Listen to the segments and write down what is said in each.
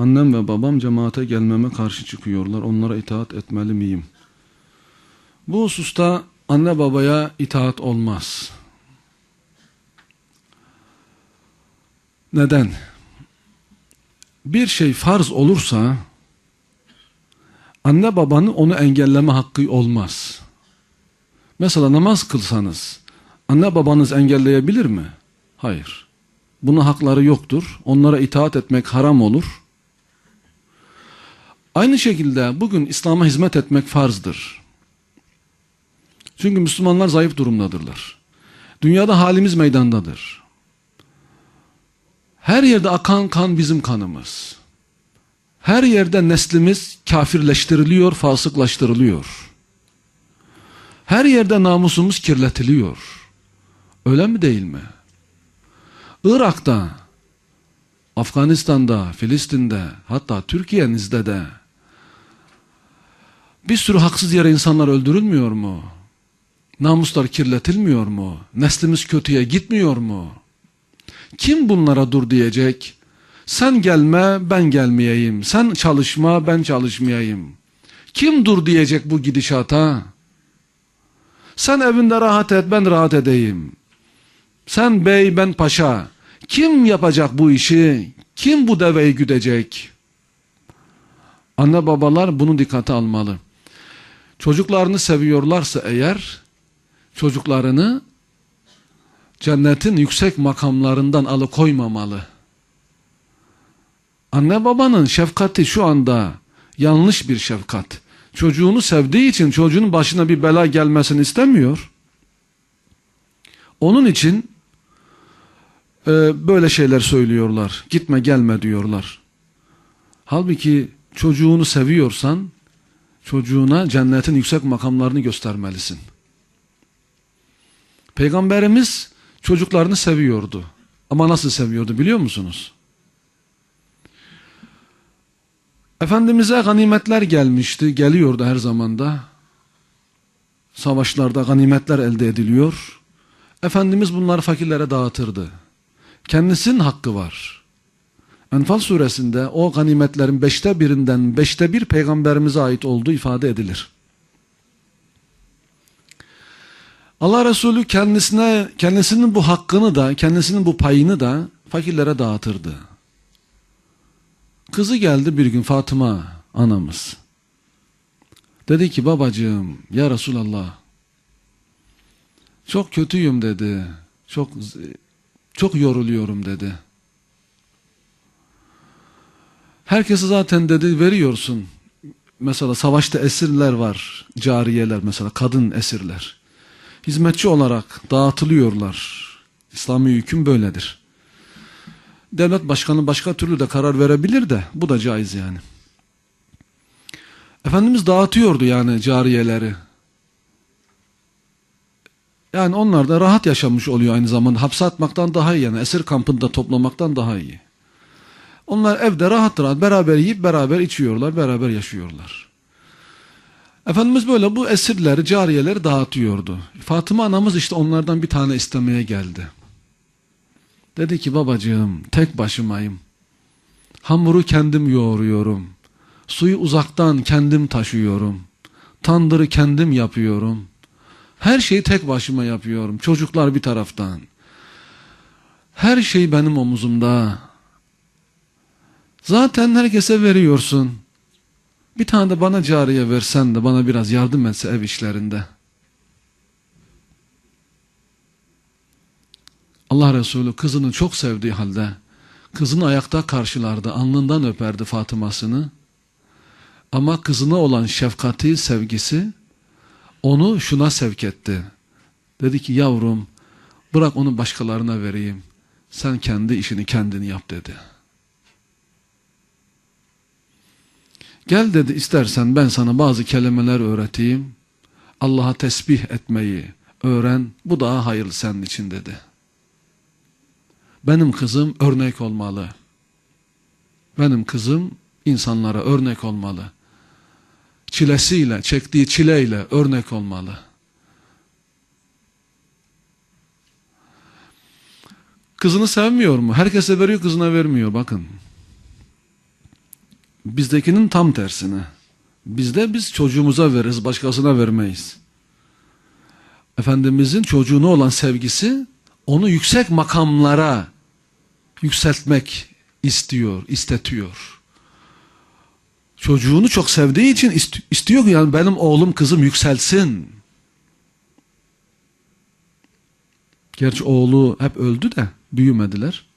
Annem ve babam cemaate gelmeme karşı çıkıyorlar. Onlara itaat etmeli miyim? Bu hususta anne babaya itaat olmaz. Neden? Bir şey farz olursa anne babanın onu engelleme hakkı olmaz. Mesela namaz kılsanız anne babanız engelleyebilir mi? Hayır. Buna hakları yoktur. Onlara itaat etmek haram olur. Aynı şekilde bugün İslam'a hizmet etmek farzdır. Çünkü Müslümanlar zayıf durumdadırlar. Dünyada halimiz meydandadır. Her yerde akan kan bizim kanımız. Her yerde neslimiz kafirleştiriliyor, fasıklaştırılıyor. Her yerde namusumuz kirletiliyor. Öyle mi değil mi? Irak'ta, Afganistan'da, Filistin'de, hatta Türkiye'nizde de bir sürü haksız yere insanlar öldürülmüyor mu? Namuslar kirletilmiyor mu? Neslimiz kötüye gitmiyor mu? Kim bunlara dur diyecek? Sen gelme, ben gelmeyeyim. Sen çalışma, ben çalışmayayım. Kim dur diyecek bu gidişata? Sen evinde rahat et, ben rahat edeyim. Sen bey, ben paşa. Kim yapacak bu işi? Kim bu deveyi güdecek? Anne babalar bunu dikkate almalı. Çocuklarını seviyorlarsa eğer, çocuklarını cennetin yüksek makamlarından alıkoymamalı. Anne babanın şefkati şu anda yanlış bir şefkat. Çocuğunu sevdiği için çocuğun başına bir bela gelmesini istemiyor. Onun için e, böyle şeyler söylüyorlar. Gitme gelme diyorlar. Halbuki çocuğunu seviyorsan çocuğuna cennetin yüksek makamlarını göstermelisin. Peygamberimiz çocuklarını seviyordu. Ama nasıl seviyordu biliyor musunuz? Efendimiz'e ganimetler gelmişti, geliyordu her zamanda. Savaşlarda ganimetler elde ediliyor. Efendimiz bunları fakirlere dağıtırdı. Kendisinin hakkı var. Enfal suresinde o ganimetlerin beşte birinden beşte bir peygamberimize ait olduğu ifade edilir. Allah Resulü kendisine kendisinin bu hakkını da kendisinin bu payını da fakirlere dağıtırdı. Kızı geldi bir gün Fatıma anamız. Dedi ki babacığım ya Resulallah çok kötüyüm dedi. Çok çok yoruluyorum dedi. Herkese zaten dedi veriyorsun. Mesela savaşta esirler var. Cariyeler mesela kadın esirler. Hizmetçi olarak dağıtılıyorlar. İslami hüküm böyledir. Devlet başkanı başka türlü de karar verebilir de bu da caiz yani. Efendimiz dağıtıyordu yani cariyeleri. Yani onlar da rahat yaşamış oluyor aynı zamanda. Hapse atmaktan daha iyi yani. Esir kampında toplamaktan daha iyi. Onlar evde rahat rahat beraber yiyip beraber içiyorlar, beraber yaşıyorlar. Efendimiz böyle bu esirleri, cariyeleri dağıtıyordu. Fatıma anamız işte onlardan bir tane istemeye geldi. Dedi ki babacığım tek başımayım. Hamuru kendim yoğuruyorum. Suyu uzaktan kendim taşıyorum. Tandırı kendim yapıyorum. Her şeyi tek başıma yapıyorum. Çocuklar bir taraftan. Her şey benim omuzumda. Zaten herkese veriyorsun. Bir tane de bana cariye versen de bana biraz yardım etse ev işlerinde. Allah Resulü kızını çok sevdiği halde kızını ayakta karşılardı, alnından öperdi Fatıma'sını. Ama kızına olan şefkati, sevgisi onu şuna sevk etti. Dedi ki yavrum bırak onu başkalarına vereyim. Sen kendi işini kendini yap dedi. Gel dedi istersen ben sana bazı kelimeler öğreteyim. Allah'a tesbih etmeyi öğren. Bu daha hayırlı senin için dedi. Benim kızım örnek olmalı. Benim kızım insanlara örnek olmalı. Çilesiyle, çektiği çileyle örnek olmalı. Kızını sevmiyor mu? Herkese veriyor, kızına vermiyor bakın. Bizdekinin tam tersine. Bizde biz çocuğumuza veririz, başkasına vermeyiz. Efendimizin çocuğuna olan sevgisi onu yüksek makamlara yükseltmek istiyor, istetiyor. Çocuğunu çok sevdiği için ist- istiyor ki yani benim oğlum kızım yükselsin. Gerçi oğlu hep öldü de büyümediler.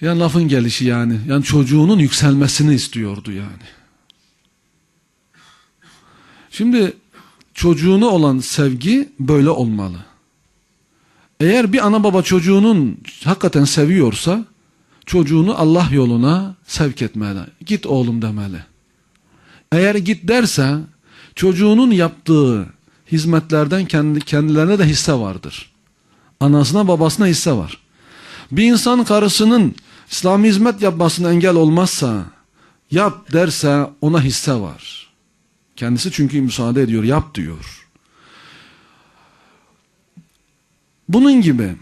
Yani lafın gelişi yani. Yani çocuğunun yükselmesini istiyordu yani. Şimdi çocuğuna olan sevgi böyle olmalı. Eğer bir ana baba çocuğunun hakikaten seviyorsa çocuğunu Allah yoluna sevk etmeli. Git oğlum demeli. Eğer git derse çocuğunun yaptığı hizmetlerden kendi kendilerine de hisse vardır. Anasına babasına hisse var. Bir insan karısının İslami hizmet yapmasına engel olmazsa yap derse ona hisse var. Kendisi çünkü müsaade ediyor yap diyor. Bunun gibi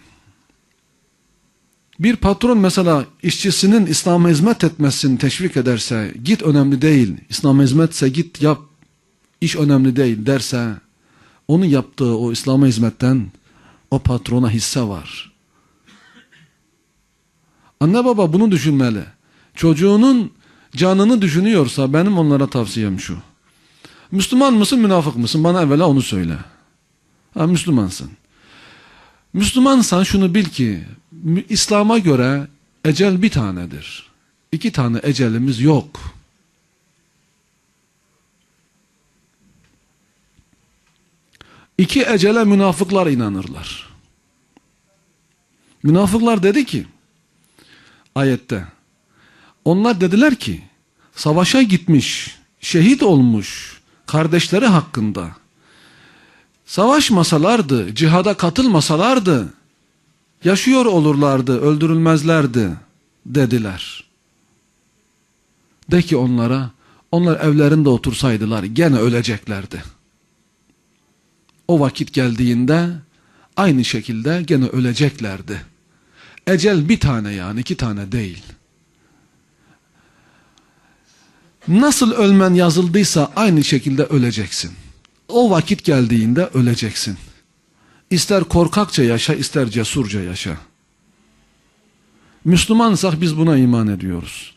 bir patron mesela işçisinin İslam'a hizmet etmesini teşvik ederse git önemli değil. İslam'a hizmetse git yap. iş önemli değil derse onun yaptığı o İslam'a hizmetten o patrona hisse var. Anne baba bunu düşünmeli. Çocuğunun canını düşünüyorsa benim onlara tavsiyem şu. Müslüman mısın münafık mısın? Bana evvela onu söyle. Ha, Müslümansın. Müslümansan şunu bil ki İslam'a göre ecel bir tanedir. İki tane ecelimiz yok. İki ecele münafıklar inanırlar. Münafıklar dedi ki ayette onlar dediler ki savaşa gitmiş, şehit olmuş kardeşleri hakkında savaşmasalardı, cihada katılmasalardı yaşıyor olurlardı, öldürülmezlerdi dediler. De ki onlara, onlar evlerinde otursaydılar gene öleceklerdi. O vakit geldiğinde aynı şekilde gene öleceklerdi. Ecel bir tane yani iki tane değil. Nasıl ölmen yazıldıysa aynı şekilde öleceksin. O vakit geldiğinde öleceksin. İster korkakça yaşa, ister cesurca yaşa. Müslümansak biz buna iman ediyoruz.